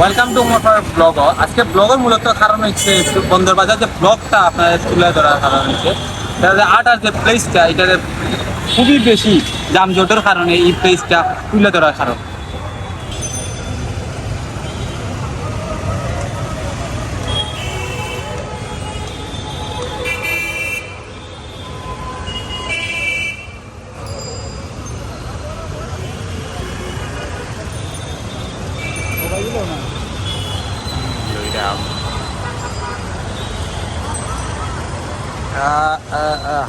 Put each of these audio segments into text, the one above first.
Welcome to motor blog আজকে ব্লগের মূলত কারণ হচ্ছে বন্দরবাজার যে ব্লগটা আপনাদের তুলে ধরার কারণ হচ্ছে, তাহলে আর্ট আর যে প্লেসটা এটা খুবই বেশি যানজটের কারণে এই প্লেসটা তুলে ধরার কারণ। tí luôn à lười đạm à, à, à.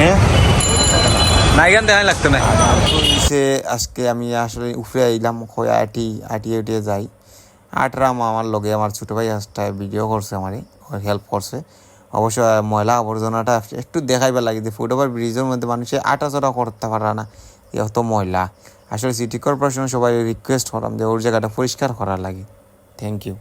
হ্যাঁ? নাইগান দেখা লাগতো না। সে আজকে আমি আসলে উপরে আইলাম হয়ে আটি আটিয়ে উঠিয়ে যাই। আটরাম আমার লগে আমার ছোটো ভাই আসটা ভিডিও করছে আমারে হেল্প করছে। অবশ্য ময়লা আবর্জনাটা একটু দেখাইবার লাগে যে ফুটওভার ব্রিজের মধ্যে মানুষে আটা চড়া করতে পারে না এত ময়লা। আসলে সিটি কর্পোরেশন সবাই রিকোয়েস্ট করাম যে ওর জায়গাটা পরিষ্কার করার লাগে। Thank you